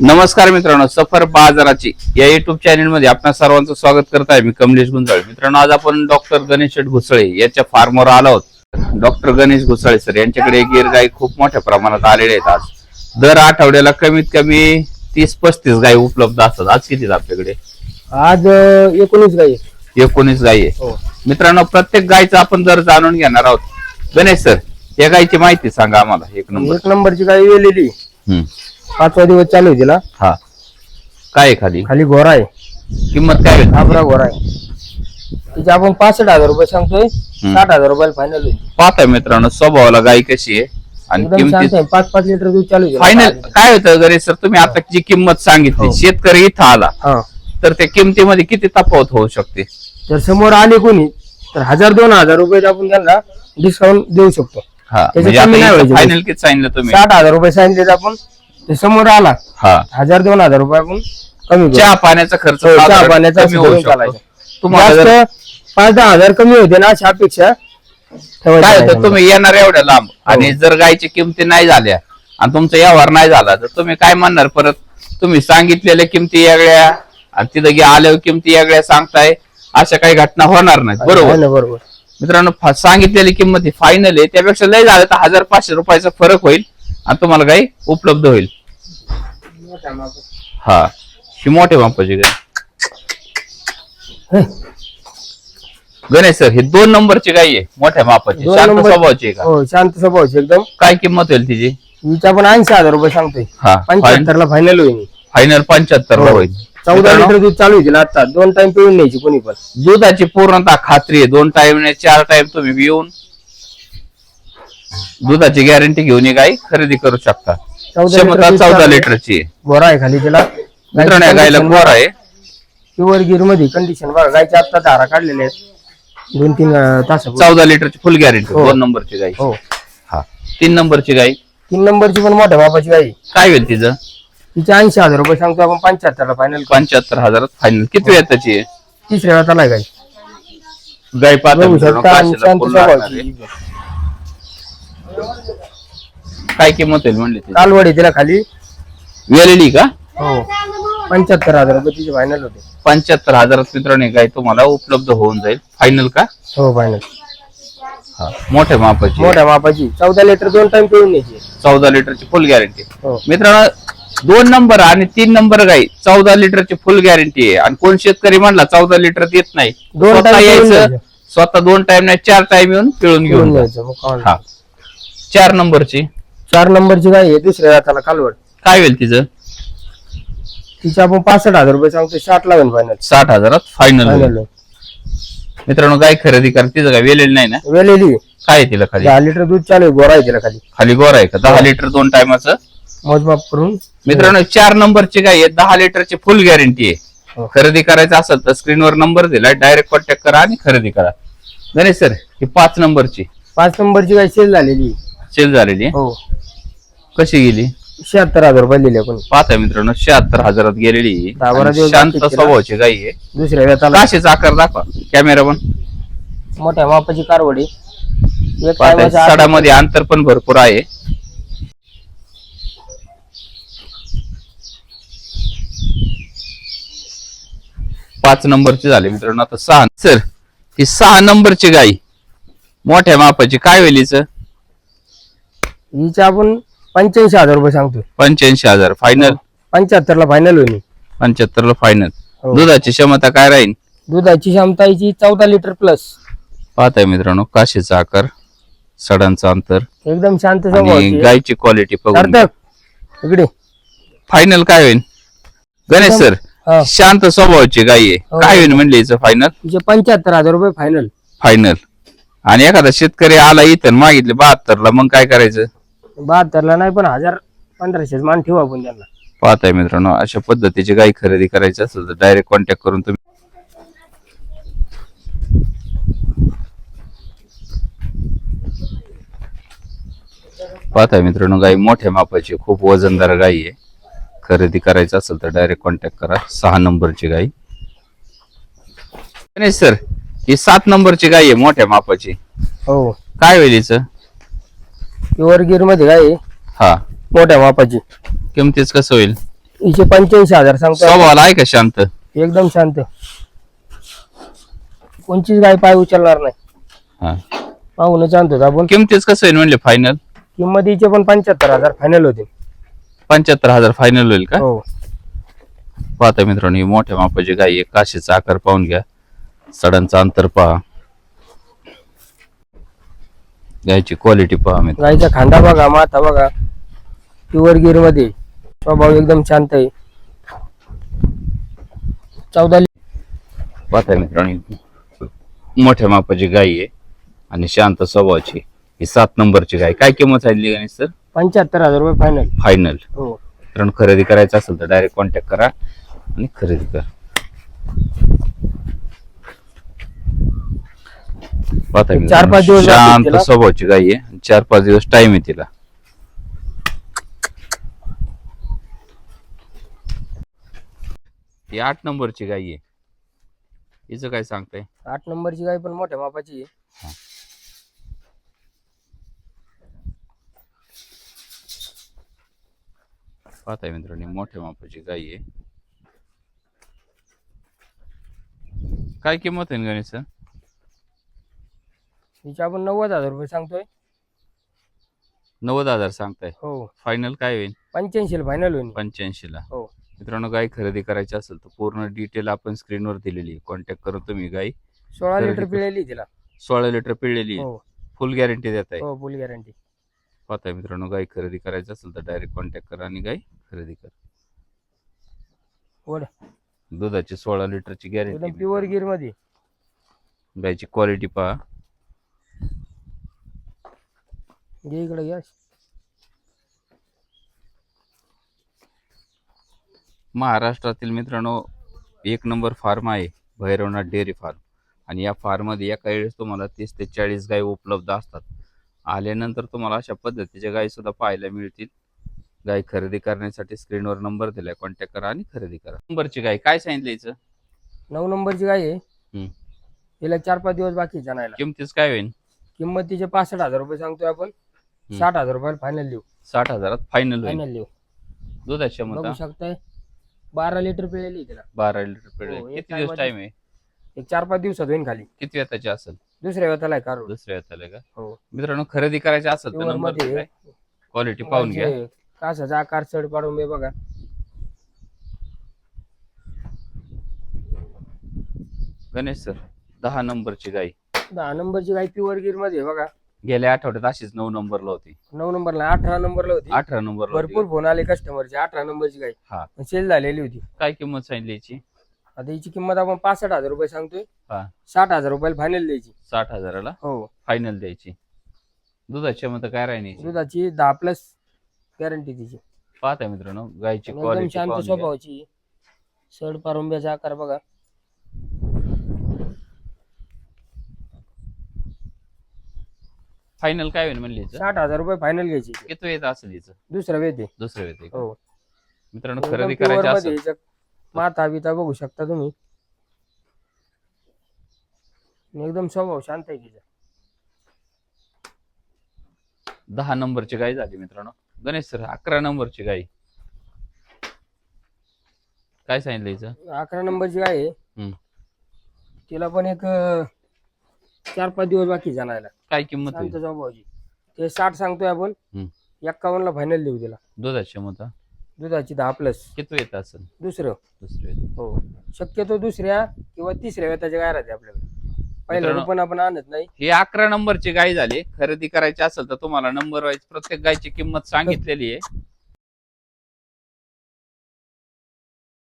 नमस्कार मित्रांनो सफर बाजाराची या युट्यूब चॅनलमध्ये आपणा सर्वांचं स्वागत करत आहे. मी कमलेश गुंजाळ. मित्रांनो आज आपण डॉक्टर गणेश घुसळे याच्या फार्मवर आलो आहोत. डॉक्टर गणेश घुसळे सर यांच्याकडे गिर गाई खूप मोठ्या प्रमाणात आलेले आहेत आज. दर आठवड्याला कमीत कमी तीस पस्तीस गाई उपलब्ध असतात. आज किती आपल्याकडे? आज एकोणीस गाई. एकोणीस गाई आहे हो. मित्रांनो प्रत्येक गायचं आपण दर जाणून घेणार आहोत. गणेश सर या गायची माहिती सांगा आम्हाला. एक नंबर एक नंबरची गाई वेलेली. पाचवा दिवस चालू आहे तिला. हा. काय आहे खाली? खाली घोरा आहे. किंमत काय होईल आबरा घोरा आहे. तिचे आपण पासष्ट हजार रुपये सांगतोय. साठ हजार रुपयाला फायनल होईल. पाहता मित्रांनो स्वभावाला गाय कशी आहे आणि एकदम आहे पाच पाच लिटर दूध चालू आहे. तिला. फायनल काय होतं गणेश सर? तुम्ही आता जी किंमत सांगितली हो. शेतकरी इथं आला. हा. तर त्या किमतीमध्ये किती तफावत होऊ शकते? जर समोर आले कोणी तर हजार दोन हजार रुपये आपण त्यांना डिस्काउंट देऊ शकतो. हा. त्याचं म्हणजे कमी नाही आता व्हायचं. फायनल किती सांगितलं तुम्ही? साठ हजार रुपये सांगितले तर आपण ते समोर आला. हा. हजार दोन हजार रुपये आपण कमी करू. चहा पाण्याचा खर्च हो, चहा साधारण पाण्याचा कमी होऊ धरून शकतो. चालायचा. तुम्हाला जर- पाच दहा हजार कमी होते ना अशा अपेक्षा ठेवायच्या काय नाही. होतं. तुम्ही येणार एवढ्या लांब हो. आणि जर गायची किमती नाही झाल्या आणि तुमचा व्यवहार नाही झाला तर तुम्ही काय म्हणणार? परत तुम्ही सांगितलेल्या किमती वेगळ्या आणि तिथं गे आल्यावर किमती वेगळ्या सांगताय अशा काही घटना होणार नाहीत. आहे बरोबर? ना, बरोबर. मित्रांनो फा- सांगितलेली किंमत ही फायनल आहे. त्यापेक्षा लय झालं तर हजार पाचशे रुपयाचा फरक होईल आणि तुम्हाला काही उपलब्ध होईल. हा. ही मोठे मापाची गाय. हे, गणेश सर ही दोन नंबरची गाय आहे मोठ्या मापाची दोन शांत नंबर- स्वभावाची आहे का? हो शांत स्वभावची एकदम. काय किंमत होईल तिची? हिच्या पण ऐंशी हजार रुपये सांगतोय. हा. पंच्याहत्तर ला फायनल होईल. फायनल पंच्याहत्तर ला हो. होईल. चौदा मित्रांनो, लिटर दूध चालू आहे आता. दोन टाइम पिऊन न्यायची कोणी पण. दुधाची पूर्णतः खात्री आहे. दोन टाइम नाही चार टाइम तुम्ही येऊन दुधाची गॅरंटी घेऊन ही गाय खरेदी करू शकता. चौदा क्षमता लिटर चौदा लिटरची. आहे गोरा आहे खाली तिला. मित्रांनो या गायला गोर आहे. प्युअर गिरमध्ये कंडिशन बघा गायच्या आता धारा काढलेल्या आहेत. दोन तीन तास चौदा लिटरची फुल गॅरंटी हो. दोन नंबरची गाय. हो. हा. तीन नंबरची गाय. तीन नंबरची पण मोठ्या बापाची गाई काय होईल तिचं? तिचे ऐंशी हजार रुपये सांगतो आपण पंच्याहत्तर ला फायनल पंच्याहत्तर हजारात फायनल किती वेळ त्याची आहे? तिसऱ्या वेळात आलाय गाई गाय पाहता बघू मित्रांनो, शकता आणि काशीला शांत फुल लागणार आहे. स्वभावाची काय किंमत होईल म्हणली ती कालवडी तिला खाली. वेलेली का? हो. पंच्याहत्तर हजार रुपये तिचे फायनल होते. पंच्याहत्तर हजारात मित्रांनो गाय तुम्हाला उपलब्ध होऊन जाईल. फायनल का? हो फायनल हा. मोठ्या मापाची. मोठ्या मापाची. चौदा लिटर दोन टाइम पिऊन न्यायची चौदा लिटरची फुल गॅरंटी हो. मित्रांनो दोन नंबर आणि तीन नंबर गाई. चौदा लिटरची फुल गॅरंटी आहे. आणि कोण शेतकरी म्हणला चौदा लिटर देत नाही. दोन स्वतः time पिळून यायचं. स्वतः दोन टाइम नाही चार टाइम येऊन पिळून घेऊन जा. न्यायचं मग काय हा. चार नंबरची चार नंबरची गाय आहे दुसऱ्या जाताला कालवड. काय होईल तिचं? तिचे आपण पासष्ट हजार रुपये सांगतो साठ लावेल फायनल साठ हजारात फायनल फायनल मित्रांनो गाय खरेदी करा तिचं काय वेलेली नाही ना? वेलेली. काय आहे तिला खाली? दहा लिटर दूध चालू आहे गोरा आहे तिला खाली. खाली गोर आहे का? दहा लिटर दोन टायमाचं? मोजमाप करून. मित्रांनो चार नंबरची गाय आहे दहा लिटरची फुल गॅरंटी आहे. हो. खरेदी करायचं असेल तर स्क्रीनवर नंबर दिलाय डायरेक्ट कॉन्टॅक्ट करा आणि खरेदी करा. गणेश सर ही पाच नंबरची. पाच नंबरची गाय सेल झालेली सेल झालेली आहे. हो. कशी गेली? शहात्तर हजार रुपये दिले आपण पाहता मित्रांनो शहात्तर हजारात गेलेली आहे. दहा बारा आणि दिवस शांत बाकी आहेत स्वभावाची गाई आहे. दुसऱ्या वेताला काशीचा आकार दाखवा कॅमेरा पण मोठ्या मापाची कारवडी. एक सडामध्ये अंतर पण भरपूर आहे. पाच नंबरची झाली मित्रांनो आता सहा. सर ही सहा नंबरची गाई मोठ्या मापाची काय होईल हिचं? हिचे आपण पंच्याऐंशी हजार रुपये सांगतो पंच्याऐंशी हजार फायनल पंच्याहत्तर ला फायनल होईल. पंच्याहत्तर ला फायनल हो. दुधाची क्षमता काय राहील? दुधाची क्षमता हिची चौदा लिटर प्लस पाहताय मित्रांनो काशीचा आकार सडांचं अंतर. एकदम शांत आणि गायची क्वालिटी इकडे. फायनल काय होईल? गणेश सर हा. शांत स्वभावाची गाय आहे. हो. काय होईल म्हणले फायनल पंच्याहत्तर हजार रुपये फायनल फायनल आणि एखादा शेतकरी आला इथं मागितले बहात्तर ला मग काय करायचं? बहात्तरला नाही पण हजार पंधराशे मान ठेवू आपण त्यांना. पाहताय मित्रांनो अशा पद्धतीची गाय खरेदी करायची असेल तर डायरेक्ट कॉन्टॅक्ट करून तुम्ही पाहताय मित्रांनो गाय मोठ्या मापाची खूप वजनदार गाय आहे. खरेदी करायचं असेल तर डायरेक्ट कॉन्टॅक्ट करा. सहा नंबरची गाय गणेश सर ही सात नंबरची गाय आहे मोठ्या मापाची. हो. काय होईल हिचं? प्युअर गिरमध्ये काय? आहे? हा. मोठ्या मापाची. किमतीच कसं होईल? हिचे पंच्याऐंशी हजार सांगतो स्वभावाला आहे का शांत? एकदम शांत. कोणचीच गाय पाय उचलणार नाही. हा. पाहूनच आणतो आपण. किमतीच कसं होईल म्हणले? फायनल किंमत हिचे पण पंच्याहत्तर हजार फायनल होते. पंच्याहत्तर हजार फायनल होईल का? हो. पाहता मित्रांनो ही मोठ्या मापाची गाय आहे. काशीचा आकार पाहून घ्या. सडांचा अंतर पहा. गायची क्वालिटी पहा मित्र गायचा खांदा बघा माथा बघा. प्युअर गिरमध्ये. स्वभाव एकदम शांत आहे. चौदा पाहता मित्रांनो मोठ्या मापाची गाय आहे आणि शांत स्वभावाची. ही सात नंबरची गाय. काय किंमत सांगितली गणेश सर? पंच्याहत्तर हजार रुपये फायनल फायनल हो. मित्रांनो खरेदी करायचं असेल तर डायरेक्ट कॉन्टॅक्ट करा आणि खरेदी करा. पाहता एक चार पाच दिवस लागतील शांत तिला. स्वभावाची गाय आहे. चार पाच दिवस टाइम आहे तिला. ही आठ नंबरची गाय आहे. हिचं काय सांगताय? आठ नंबरची गाय पण मोठ्या मापाची आहे. पाहताय मित्रांनो मोठ्या मापाची गाय आहे. काय किंमत आहे गणेश हिचे आपण नव्वद हजार रुपये सांगतोय. नव्वद हजार सांगताय. हो. फायनल काय होईल? पंच्याऐंशी फायनल होईल. पंच्याऐंशी ला हो. मित्रांनो गाय खरेदी करायची असेल तर पूर्ण डिटेल आपण स्क्रीनवर दिलेली कॉन्टॅक्ट करून तुम्ही गाय सोळा लिटर कर. पिळेली तिला. सोळा लिटर पिळलेली हो. फुल गॅरंटी देत आहे. हो फुल गॅरंटी पाहताय मित्रांनो गाय खरेदी करायची असेल तर डायरेक्ट कॉन्टॅक्ट करा आणि गाय खरेदी करा. दुधाची सोळा लिटरची गॅरंटी प्युअर गिरमध्ये. गायची क्वालिटी पहा. घे इकडे घ्या महाराष्ट्रातील मित्रांनो एक नंबर फार्म आहे भैरवनाथ डेअरी फार्म आणि या फार्ममध्ये एका वेळेस तुम्हाला तीस ते चाळीस गाय उपलब्ध असतात. आल्यानंतर तुम्हाला अशा पद्धतीच्या गायी सुद्धा पाहायला मिळतील. गाय खरेदी करण्यासाठी स्क्रीनवर नंबर दिलाय कॉन्टॅक्ट करा आणि खरेदी करा. नंबरची गाय काय सांगितलं हिचं नऊ नंबरची गाय आहे. हम्म. हिला चार पाच दिवस बाकी जाणायला किमतीच काय होईल किंमत तिचे पासष्ट हजार रुपये सांगतोय आपण. साठ हजार रुपयाला फायनल देऊ. साठ हजारात फायनल होईल. फायनल देऊ. दुधाची बघू क्षमता शकताय. बारा लिटर पिळेली तिला बारा लिटर पेड हो, एक किती दिवस टाइम आहे? एक चार पाच दिवसात होईल खाली. किती वेताची असेल? दुसऱ्या वेताला आहे काढून दुसऱ्या वेताला का? हो. मित्रांनो खरेदी करायची असेल तर नंबरमध्ये क्वालिटी पाहून घ्या. म्हणजे कासाचा आकार चढ पाडून बे बघा. गणेश सर दहा नंबरची गाय दहा नंबरची गाय प्युअर गिरमध्ये आहे बघा. गेल्या आठवड्यात अशीच नऊ नंबरला होती. नऊ नंबरला अठरा नंबरला होती. अठरा नंबरला होती. भरपूर फोन आले कस्टमरचे अठरा नंबरची गाय. हा. सेल झालेली होती. काय किंमत सांगितली याची? आता हिची किंमत आपण पासष्ट हजार रुपये सांगतोय. हा. साठ हजार रुपयाला फायनल द्यायची. साठ हजाराला? हो. फायनल द्यायची. दुधाची क्षमता काय राहिली दुधाची दहा प्लस गॅरंटी तिची. पाहता मित्रांनो गायची एकदम क्वालिटी शांत स्वभावाची. सड पारुंब्याचा आकार बघा. फायनल काय होईल म्हणली हिचं? साठ हजार रुपये फायनल घ्यायची. किती येत असेल हिचं दुसरा वेद आहे दुसरं येते हो. मित्रांनो एकदम खरेदी pure करायची मध्ये असेल. हिचं माथा बिता बघू शकता तुम्ही. आणि एकदम स्वभाव शांत आहे तिचा. दहा नंबरची गाय झाली मित्रांनो. गणेश सर अकरा नंबरची गाय. काय सांगितलं हिचं? अकरा नंबरची गाय आहे. हम्म. तिला पण एक अं, चार पाच दिवस बाकी जाणायला. काय किंमत ते साठ सांगतोय आपण. हम्म. एक्कावन्नला फायनल देऊ तिला. दुधाची क्षमता दुधाची दहा प्लस किती येत असेल? दुसरं. दुसरं येत. हो. शक्यतो दुसऱ्या किंवा तिसऱ्या वेताच्या गाय राहते आपल्याकडे. पहिल्या मित्रांनो- पण आपण आणत नाही. ही अकरा नंबरची गाय झाली. खरेदी करायची असेल तर तुम्हाला नंबर वाईज प्रत्येक गायची किंमत सांगितलेली आहे.